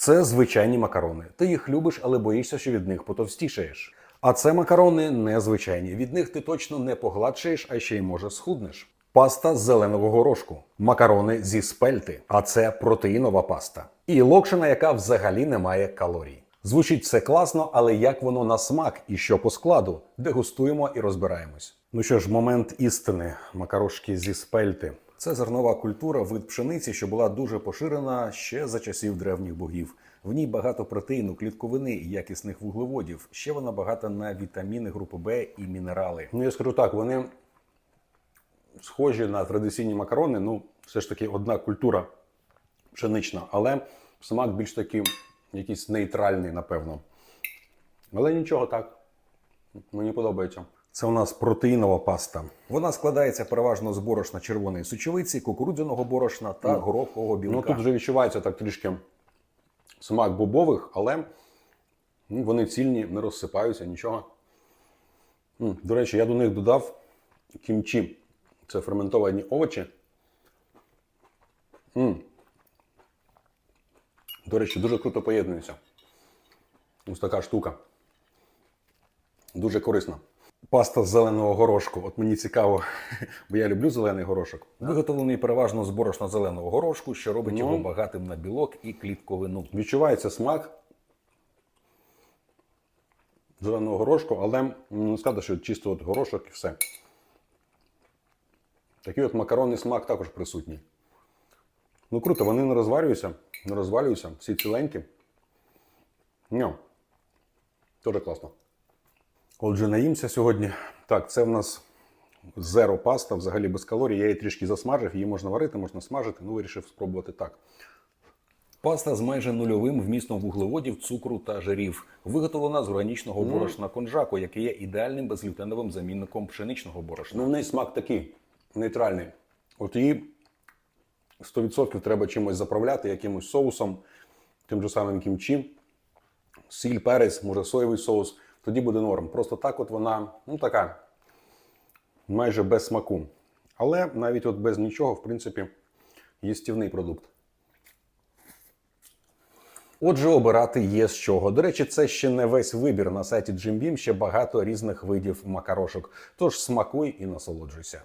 Це звичайні макарони. Ти їх любиш, але боїшся, що від них потовстішаєш. А це макарони незвичайні. Від них ти точно не погладшаєш, а ще й може схуднеш. Паста з зеленого горошку, макарони зі спельти, а це протеїнова паста. І локшина, яка взагалі не має калорій. Звучить все класно, але як воно на смак і що по складу? Дегустуємо і розбираємось. Ну що ж, момент істини, макарошки зі спельти. Це зернова культура, вид пшениці, що була дуже поширена ще за часів древніх богів. В ній багато протеїну, клітковини і якісних вуглеводів. Ще вона багата на вітаміни групи Б і мінерали. Ну я скажу так, вони схожі на традиційні макарони. Ну, все ж таки одна культура пшенична, але смак більш такий якийсь нейтральний, напевно. Але нічого так. Мені подобається. Це у нас протеїнова паста. Вона складається переважно з борошна червоної сучовиці, кукурудзяного борошна та горохового білка. Ну тут вже відчувається так трішки смак бобових, але ну, вони цільні, не розсипаються, нічого. М, До речі, я до них додав кімчі. Це ферментовані овочі. М. До речі, дуже круто поєднується. Ось така штука. Дуже корисна. Паста з зеленого горошку. От мені цікаво, бо я люблю зелений горошок. Виготовлений переважно з борошна зеленого горошку, що робить його багатим на білок і клітковину. Відчувається смак зеленого горошку, але не сказати, що чисто от горошок і все. Такий от макаронний смак також присутній. Ну круто, вони не розварюються, не розвалюються, всі ціленькі. Ньо. Дуже класно. Отже, наїмся сьогодні. Так, це в нас зеро паста, взагалі без калорій. Я її трішки засмажив, її можна варити, можна смажити, ну вирішив спробувати так. Паста з майже нульовим вмістом вуглеводів, цукру та жирів, виготовлена з органічного борошна конжаку, яке є ідеальним безглютеновим замінником пшеничного борошна. Ну, в неї смак такий нейтральний. От її 100% треба чимось заправляти, якимось соусом, тим же самим кімчі, сіль, перець, може соєвий соус. Тоді буде норм. Просто так от вона, ну така, майже без смаку. Але навіть от без нічого, в принципі, їстівний продукт. Отже, обирати є з чого. До речі, це ще не весь вибір на сайті Jim Beam, ще багато різних видів макарошок. Тож смакуй і насолоджуйся.